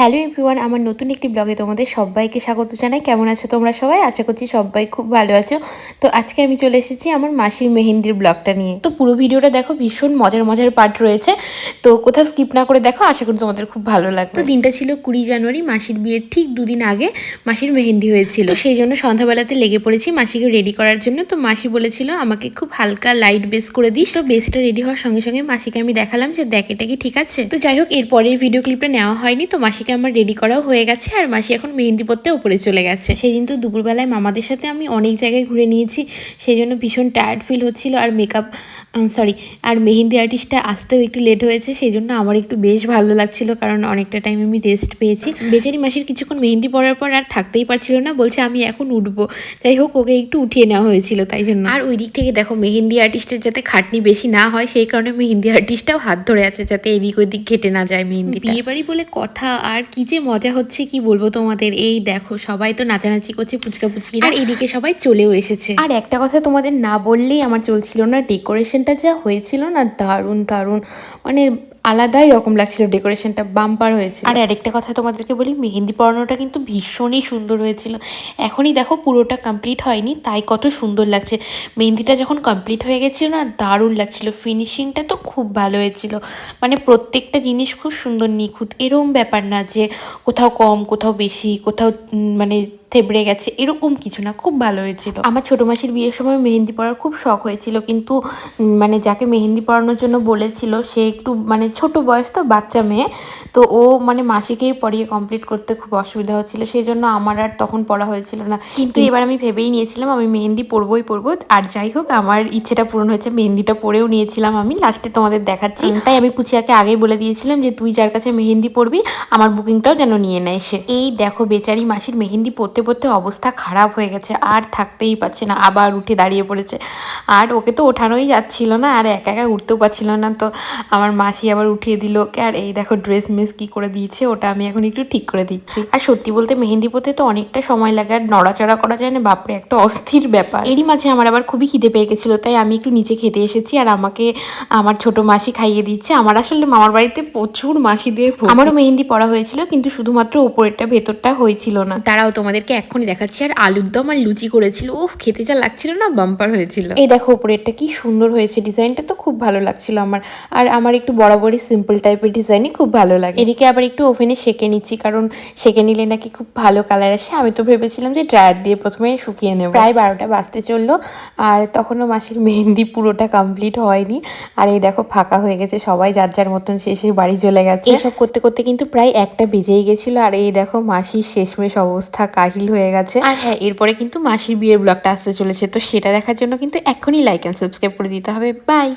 Hello everyone আমার নতুন একটি ব্লগে তোমাদের সবাইকে স্বাগত জানাই। কেমন আছো তোমরা সবাই? আশা করছি সবাই খুব ভালো আছো। তো আজকে আমি চলে এসেছি আমার মাসির মেহেন্দির ব্লগটা নিয়ে। তো পুরো ভিডিওটা দেখো ভীষণ মজার মজার পার্ট রয়েছে। তো কোথাও স্কিপ না করে দেখো আশা করি তোমাদের খুব ভালো লাগবে। তো দিনটা ছিল কুড়ি জানুয়ারি মাসির বিয়ের ঠিক দুদিন আগে মাসির মেহেন্দি হয়েছিল। সেই জন্য সন্ধ্যাবেলাতে লেগে পড়েছি মাসিকে রেডি করার জন্য। তো মাসি বলেছিল আমাকে খুব হালকা লাইট বেস করে দিস। তো বেসটা রেডি হওয়ার সঙ্গে সঙ্গে মাসিকে আমি দেখালাম যে দেখ এটা কি ঠিক আছে? তো যাই হোক এর পরের ভিডিও ক্লিপটা নেওয়া হয়নি। তো মাসিকে আমার রেডি করাও হয়ে গেছে আর মাসি এখন মেহেন্দি পরতে উপরে চলে গেছে। সেই দিন তো দুপুরবেলায় মামাদের সাথে আমি অনেক জায়গায় ঘুরে নিয়েছি সেই জন্য ভীষণ টায়ার্ড ফিল হচ্ছিল আর মেকআপ সরি আর মেহেন্দি আর্টিস্টটা আসতেও একটু লেট হয়েছে সেই জন্য আমার একটু বেশ ভালো লাগছিল কারণ অনেকটা টাইম আমি রেস্ট পেয়েছি। বেচারি মাসির কিছুক্ষণ মেহেন্দি পরার পর আর থাকতেই পারছিল না বলছে আমি এখন উঠবো। যাই হোক ওকে একটু উঠিয়ে নেওয়া হয়েছিল তাই জন্য। আর ওই দিক থেকে দেখো মেহেন্দি আর্টিস্টের যাতে খাটনি বেশি না হয় সেই কারণে মেহেন্দি আর্টিস্টটাও হাত ধরে আছে যাতে এদিক ওদিক ঘেটে না যায় মেহেন্দি বিয়ে বাড়ি বলে কথা আর কি যে মজা হচ্ছে কি বলব তোমাদের? এই দেখো সবাই তো নাচানাচি করছে পুচকা পুচকি আর এদিকে সবাই চলেও এসেছে। আর একটা কথা তোমাদের না বললেই আমার চলছিল না ডেকোরেশনটা যা হয়েছিল না দারুণ দারুণ। মানে আলাদাই রকম লাগছিল ডেকোরেশনটা বাম্পার হয়েছে আর আরেকটা কথা তোমাদেরকে বলি, মেহেন্দি পরানোটা কিন্তু ভীষণই সুন্দর হয়েছিল। এখনই দেখো পুরোটা কমপ্লিট হয়নি, তাই কত সুন্দর লাগছে। মেহেন্দিটা যখন কমপ্লিট হয়ে গেছিল না, দারুণ লাগছিল। ফিনিশিংটা তো খুব ভালো হয়েছিল। মানে প্রত্যেকটা জিনিস খুব সুন্দর, নিখুঁত। এরম ব্যাপার না যে কোথাও কম, কোথাও বেশি, কোথাও মানে থেবড়ে গেছে এরকম কিছু না খুব ভালো হয়েছিল। আমার ছোটো মাসির বিয়ের সময় মেহেন্দি পরার খুব শখ হয়েছিল কিন্তু মানে যাকে মেহেন্দি পরানোর জন্য বলেছিল সে একটু মানে ছোট বয়স তো বাচ্চা মেয়ে তো ও মানে মাসিকেই পরিয়ে কমপ্লিট করতে খুব অসুবিধা হচ্ছিল সেই জন্য আমার আর তখন পড়া হয়েছিল না। কিন্তু এবার আমি ভেবেই নিয়েছিলাম আমি মেহেন্দি পরবই পরবো আর যাই হোক আমার ইচ্ছেটা পূরণ হয়েছে মেহেন্দিটা পরেও নিয়েছিলাম আমি লাস্টে তোমাদের দেখাচ্ছি। তাই আমি পুচিয়াকে আগেই বলে দিয়েছিলাম যে তুই যার কাছে মেহেন্দি পরবি আমার বুকিংটাও যেন নিয়ে নেয় সে। এই দেখো বেচারি মাসির মেহেন্দি পরতে পরতে অবস্থা খারাপ হয়ে গেছে আর থাকতেই পারছে না আবার উঠে দাঁড়িয়ে পড়েছে। আর ওকে তো ওঠানোই যাচ্ছিল না আর একা একা উঠতেও পারছিল না তো আমার মাসি আবার উঠিয়ে দিল। ওকে আর এই দেখো ড্রেস মিস কি করে দিয়েছে ওটা আমি এখন একটু ঠিক করে দিচ্ছি। আর সত্যি বলতে মেহেন্দি পরতে তো অনেকটা সময় লাগে আর নড়াচড়া করা যায় না বাপরে একটা অস্থির ব্যাপার। এরই মাঝে আমার আবার খুবই খিদে পেয়ে গেছিল তাই আমি একটু নিচে খেতে এসেছি আর আমাকে আমার ছোট মাসি খাইয়ে দিচ্ছে। আমার আসলে মামার বাড়িতে প্রচুর মাসি দিয়ে আমারও মেহেন্দি পড়া হয়েছিল কিন্তু শুধুমাত্র উপরেরটা ভেতরটা হয়েছিল না। তারাও তোমাদেরকে এক্ষুনি দেখাচ্ছি আর আলুর দম আর লুচি করেছিল। ও খেতে যা লাগছিল না বাম্পার হয়েছিল। এই দেখো উপরেরটা কি সুন্দর হয়েছে ডিজাইনটা তো খুব ভালো লাগছিল আমার। আর আমার একটু বরাবরই সিম্পল টাইপের ডিজাইনই খুব ভালো লাগে। এদিকে আবার একটু ওভেনে সেকে নিচ্ছি কারণ সেকে নিলে নাকি খুব ভালো কালার আসে। আমি তো ভেবেছিলাম যে ড্রায়ার দিয়ে প্রথমে শুকিয়ে নেব। প্রায় বারোটা বাজতে চলল আর তখনও মাসির মেহেন্দি পুরোটা কমপ্লিট হয়নি। আর এই দেখো ফাঁকা হয়ে গেছে সবাই যার যার মতন শেষে বাড়ি চলে গেছে। এসব করতে করতে কিন্তু প্রায় একটা বেজেই গেছিল। আর এই দেখো মাসির শেষমেশ অবস্থা কাহিল হয়ে গেছে। আর হ্যাঁ এরপরে কিন্তু মাসির বিয়ের ব্লগটা আসতে চলেছে, তো সেটা দেখার জন্য কিন্তু এখনই লাইক অ্যান্ড সাবস্ক্রাইব করে দিতে হবে। বাই